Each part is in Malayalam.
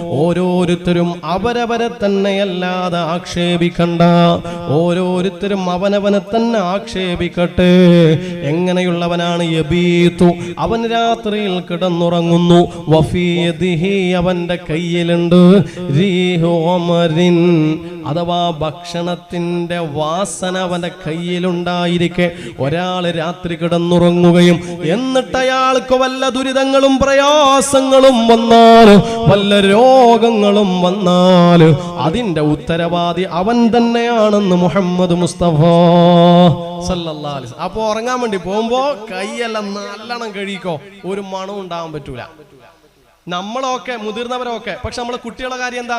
ഓരോരുത്തരും അവരവരെ തന്നെയല്ലാതെ ആക്ഷേപിക്കണ്ട. ഓരോരുത്തരും അവനവനെ തന്നെ ആക്ഷേപിക്കട്ടെ. എങ്ങനെയുള്ളവനാണ് യബീത്തു? അവൻ രാത്രിയിൽ കിടന്നുറങ്ങുന്നു. വഫീദിഹി അവന്റെ കയ്യിലുണ്ട്. അഥവാ ഭക്ഷണത്തിന്റെ വാസന അവന്റെ കയ്യിലുണ്ടായിരിക്കെ ഒരാൾ രാത്രി കിടന്നുറങ്ങുകയും എന്നിട്ട് അയാൾക്ക് വല്ല ദുരിതങ്ങളും പ്രയാസങ്ങളും വന്നാൽ വല്ല രോഗങ്ങളും വന്നാൽ അതിന്റെ ഉത്തരവാദി അവൻ തന്നെയാണെന്ന് മുഹമ്മദ് മുസ്തഫ സല്ലല്ലാഹി അലൈഹി വസല്ലം. അപ്പൊ ഉറങ്ങാൻ വേണ്ടി പോകുമ്പോ കൈയെല്ലാം നല്ലോണം കഴിക്കോ ഒരു മണം ഉണ്ടാവാൻ പറ്റൂല നമ്മളൊക്കെ മുതിർന്നവരൊക്കെ. പക്ഷെ നമ്മളെ കുട്ടികളുടെ കാര്യം എന്താ?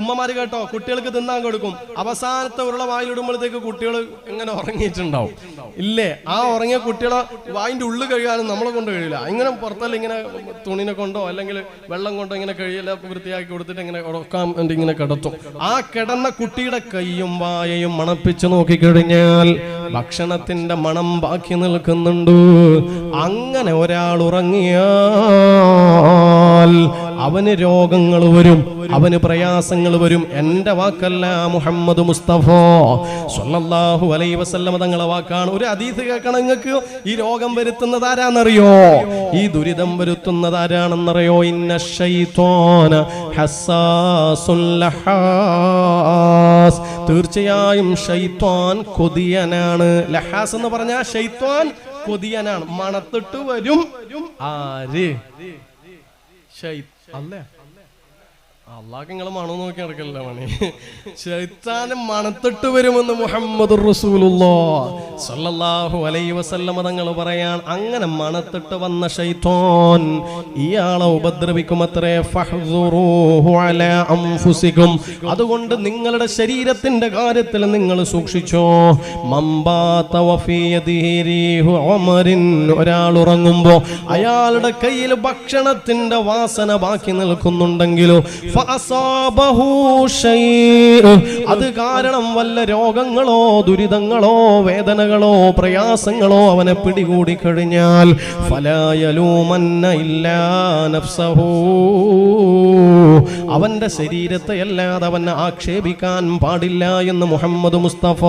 ഉമ്മമാര് കേട്ടോ കുട്ടികൾക്ക് തിന്നാൻ കൊടുക്കും. അവസാനത്തെ ഉരുള വായിലിടുമ്പോഴത്തേക്ക് കുട്ടികൾ ഇങ്ങനെ ഉറങ്ങിയിട്ടുണ്ടാവും. ഇല്ലേ? ആ ഉറങ്ങിയ കുട്ടികളെ വായിന്റെ ഉള്ളിൽ കഴിയാനും നമ്മളെ കൊണ്ട് കഴിയില്ല. ഇങ്ങനെ പുറത്തല്ല ഇങ്ങനെ തുണിനെ കൊണ്ടോ അല്ലെങ്കിൽ വെള്ളം കൊണ്ടോ ഇങ്ങനെ കഴിയില്ല വൃത്തിയാക്കി കൊടുത്തിട്ട് ഇങ്ങനെ ഉറക്കാൻ വേണ്ടി ഇങ്ങനെ കിടത്തും. ആ കിടന്ന കുട്ടിയുടെ കൈയും വായയും മണപ്പിച്ചു നോക്കിക്കഴിഞ്ഞാൽ ഭക്ഷണത്തിന്റെ മണം ബാക്കി നിൽക്കുന്നുണ്ട്. അങ്ങനെ ഒരാൾ ഉറങ്ങിയാൽ അവന് രോഗങ്ങൾ വരും അവന് പ്രയാസങ്ങൾ വരും. എന്റെ വാക്കല്ല മുഹമ്മദ് മുസ്തഫ. സ്വല്ലല്ലാഹു അലൈഹി വസല്ലമ തങ്ങളെ വാക്കാണ്. ഒരു അതീത് കേൾക്കണം നിങ്ങൾക്ക്. ഈ രോഗം വരുത്തുന്നത് ആരാന്നറിയോ? ഈ ദുരിതം വരുത്തുന്നത് ആരാണെന്നറിയോ? ഇന്ന തീർച്ചയായും ഷൈത്വാൻ കൊതിയനാണ്. ലഹാസ് എന്ന് പറഞ്ഞാൽ ഷൈത്വാൻ കൊതിയനാണ്. മണത്തിട്ട് വരും. ആര്? അല്ലേ? അള്ളാഹ് നിങ്ങൾ മണം നോക്കി നടക്കല്ല മണി. ചൈത്താനും മണത്തിട്ട് വരുമെന്ന് മുഹമ്മദ് സല്ലല്ലാഹു അലൈഹി തങ്ങൾ പറയാൻ അങ്ങനെ മണത്തിട്ട് വന്ന ഷൈത്തോൻ ഇയാളെ ഉപദ്രവിക്കുമത്രേ അൻഫുസികും അതുകൊണ്ട് നിങ്ങളുടെ ശരീരത്തിന്റെ കാര്യത്തിൽ നിങ്ങൾ സൂക്ഷിച്ചോ. ഒരാൾ ഉറങ്ങുമ്പോ അയാളുടെ കയ്യിൽ ഭക്ഷണത്തിന്റെ വാസന ബാക്കി നിൽക്കുന്നുണ്ടെങ്കിലോ. അത് കാരണം വല്ല രോഗങ്ങളോ ദുരിതങ്ങളോ വേദനകളോ പ്രയാസങ്ങളോ അവനെ പിടികൂടി കഴിഞ്ഞാൽ ഇല്ലാ അവന്റെ ശരീരത്തെ അല്ലാതെ അവനെ ആക്ഷേപിക്കാൻ പാടില്ല എന്ന് മുഹമ്മദ് മുസ്തഫ